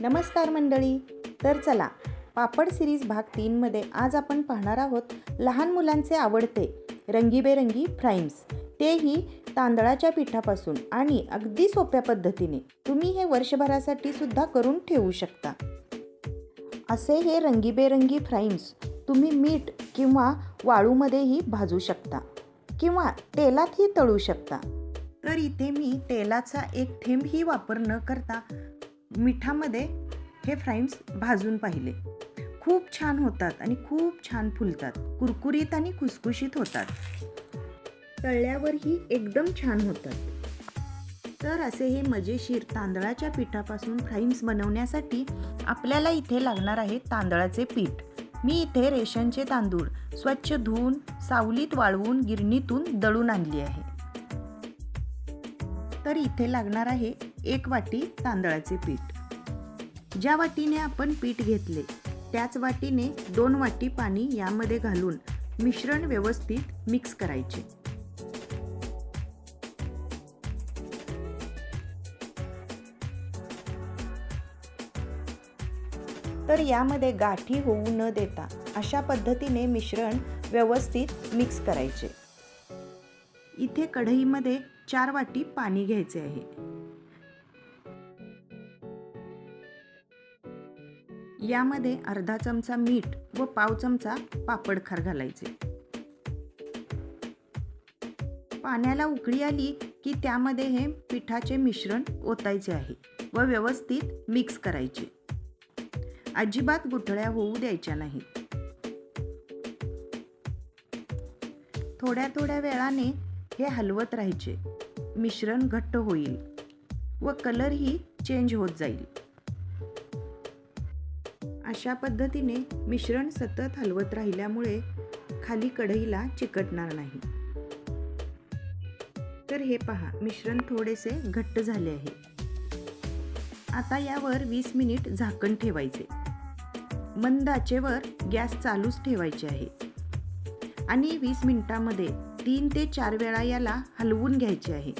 नमस्कार मंडळी. तर चला पापड सिरीज भाग तीनमध्ये आज आपण पाहणार आहोत लहान मुलांचे आवडते रंगीबेरंगी फ्राईम्स तेही तांदळाच्या पिठापासून आणि अगदी सोप्या पद्धतीने. तुम्ही हे वर्षभरासाठी सुद्धा करून ठेवू शकता. असे हे रंगीबेरंगी फ्राईम्स तुम्ही मीठ किंवा वाळूमध्येही भाजू शकता किंवा तेलातही तळू शकता. तर इथे मी तेलाचा एक थेंबही वापर न करता मिठामध्ये हे फ्राईम्स भाजून पाहिले. खूप छान होतात आणि खूप छान फुलतात. कुरकुरीत आणि खुसखुशीत होतात. तळल्यावरही एकदम छान होतात. तर असे हे मजेशीर तांदळाच्या पिठापासून फ्राईम्स बनवण्यासाठी आपल्याला इथे लागणार आहे तांदळाचे पीठ. मी इथे रेशनचे तांदूळ स्वच्छ धुवून सावलीत वाळवून गिरणीतून दळून आणली आहे. तर इथे लागणार आहे एक वाटी तांदळाचे पीठ. ज्या वाटीने आपण पीठ घेतले त्याच वाटीने दोन वाटी पाणी यामध्ये घालून मिश्रण व्यवस्थित मिक्स करायचे. तर यामध्ये गाठी होऊ न देता अशा पद्धतीने मिश्रण व्यवस्थित मिक्स करायचे. इथे कढईमध्ये चार वाटी पाणी घ्यायचे आहे. यामध्ये अर्धा चमचा मीठ व पाव चमचा पापड खार घालायचे. पाण्याला उकळी आली की त्यामध्ये हे पिठाचे मिश्रण ओतायचे आहे व व्यवस्थित मिक्स करायचे. अजिबात गुठळ्या होऊ द्यायच्या नाहीत. थोड्या थोड्या वेळाने हे हलवत राहायचे. मिश्रण घट्ट होईल व कलरही चेंज होत जाईल. अशा पद्धतीने मिश्रण सतत हलवत राहिल्यामुळे खाली कढईला चिकटणार नाही. तर हे पहा मिश्रण थोडेसे घट्ट झाले आहे. आता यावर वीस मिनिट झाकण ठेवायचे. मंद आचेवर गॅस चालूच ठेवायचे आहे. आणि वीस मिनिटामध्ये तीन ते चार वेळा याला हलवून घ्यायचे आहे.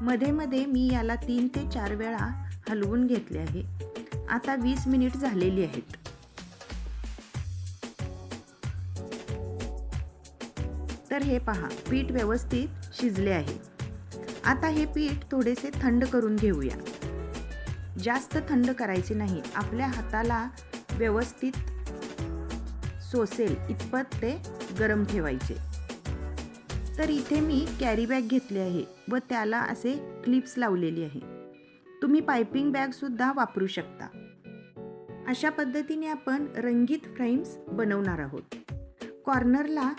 मध्ये मध्ये मी याला तीन ते चार वेळा हलवून घेतले आहे. आता वीस मिनिट झालेली आहेत. तर हे पहा पीठ व्यवस्थित शिजले आहे. आता हे पीठ थोडेसे थंड करून घेऊया. जास्त थंड करायचे नाही आपल्या हाताला व्यवस्थित सोसेल इतपत ते गरम ठेवायचे. तर इथे मी कॅरी बॅग घेतली आहे व त्याला असे क्लिप्स लावलेली आहे. तुम्ही पायपिंग बॅगसुद्धा वापरू शकता. अशा पद्धतीने आपण रंगीत फ्रेम्स बनवणार आहोत. कॉर्नरला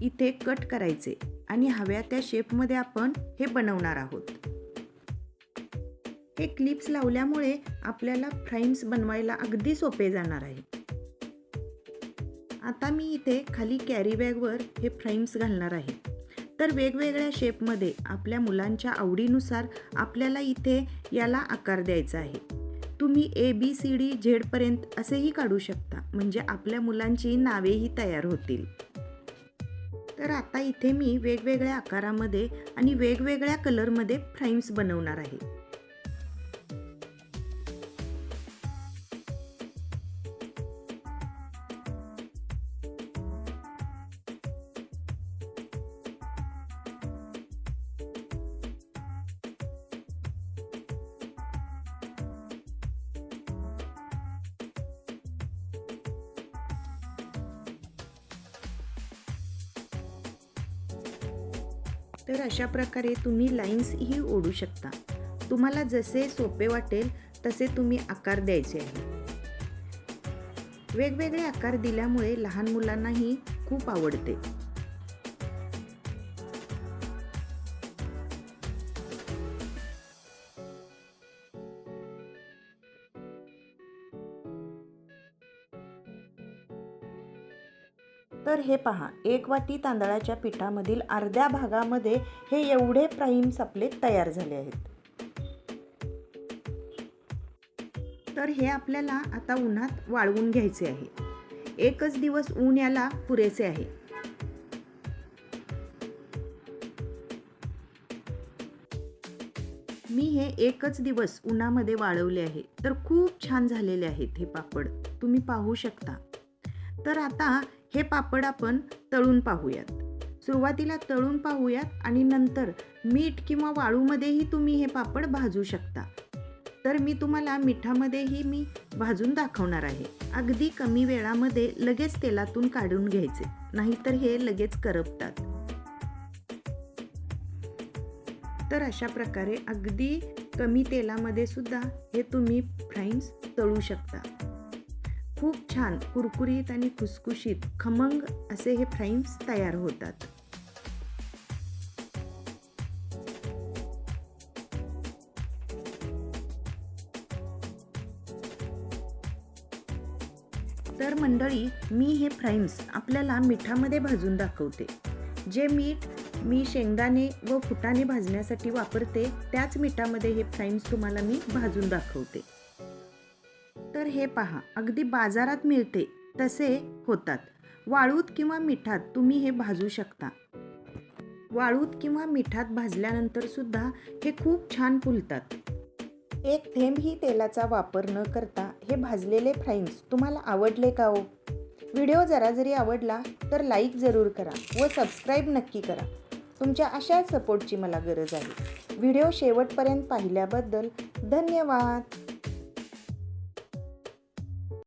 इथे कट करायचे आणि हव्या त्या शेपमध्ये आपण हे बनवणार आहोत. हे क्लिप्स लावल्यामुळे आपल्याला फ्रेम्स बनवायला अगदी सोपे जाणार आहे. आता मी इथे खाली कॅरी बॅगवर हे फ्रेम्स घालणार आहे. तर वेगवेगळ्या शेपमध्ये आपल्या मुलांच्या आवडीनुसार आपल्याला इथे याला आकार द्यायचा आहे. तुम्ही ए बी सी डी झेडपर्यंत असेही काढू शकता म्हणजे आपल्या मुलांची नावेही तयार होतील. तर आता इथे मी वेगवेगळ्या आकारामध्ये आणि वेगवेगळ्या कलरमध्ये फ्राईम्स बनवणार आहे. तर अशा प्रकारे तुम्ही लाईन्सही ओढू शकता. तुम्हाला जसे सोपे वाटेल तसे तुम्ही आकार द्यायचे आहे. वेगवेगळे आकार दिल्यामुळे लहान मुलांनाही खूप आवडते. तर हे पहा एक वाटी तांदळाच्या पिठामधील अर्ध्या भागामध्ये हे एवढे फ्राईम्स आपले तयार झाले आहेत. तर हे आपल्याला आता उन्हात वाळवून घ्यायचे आहे. एकच दिवस ऊन याला पुरेसे आहे. मी हे एकच दिवस उन्हामध्ये वाळवले आहे. तर खूप छान झालेले आहेत हे पापड. तुम्ही पाहू शकता. तर आता हे पापड आपण तळून पाहूयात. सुरुवातीला तळून पाहूयात आणि नंतर मीठ किंवा वाळूमध्येही तुम्ही हे पापड भाजू शकता. तर मी तुम्हाला मिठामध्येही मी भाजून दाखवणार आहे. अगदी कमी वेळामध्ये लगेच तेलातून काढून घ्यायचे नाहीतर हे लगेच करपतात. तर अशा प्रकारे अगदी कमी तेलामध्ये सुद्धा हे तुम्ही फ्राईम्स तळू शकता. खूप छान कुरकुरीत आणि खुसखुशीत खमंग असे हे फ्राईम्स तयार होतात. तर मंडळी मी हे फ्राईम्स आपल्याला मिठामध्ये भाजून दाखवते. जे मीठ मी शेंगदाणे व फुटाणे भाजण्यासाठी वापरते त्याच मिठामध्ये हे फ्राईम्स तुम्हाला मी भाजून दाखवते. तर हे पहा अगदी बाजारात मिळते तसे होतात. वाळूत किंवा मिठात तुम्ही हे भाजू शकता. वाळूत किंवा मिठात भाजल्यानंतर सुद्धा हे खूप छान फुलतात. एक थेंबही तेलाचा वापर न करता हे भाजलेले फ्राईंग्स तुम्हाला आवडले का हो? व्हिडिओ जरा जरी आवडला तर लाईक जरूर करा व सबस्क्राईब नक्की करा. तुमच्या अशाच सपोर्टची मला गरज आहे. व्हिडिओ शेवटपर्यंत पाहिल्याबद्दल धन्यवाद.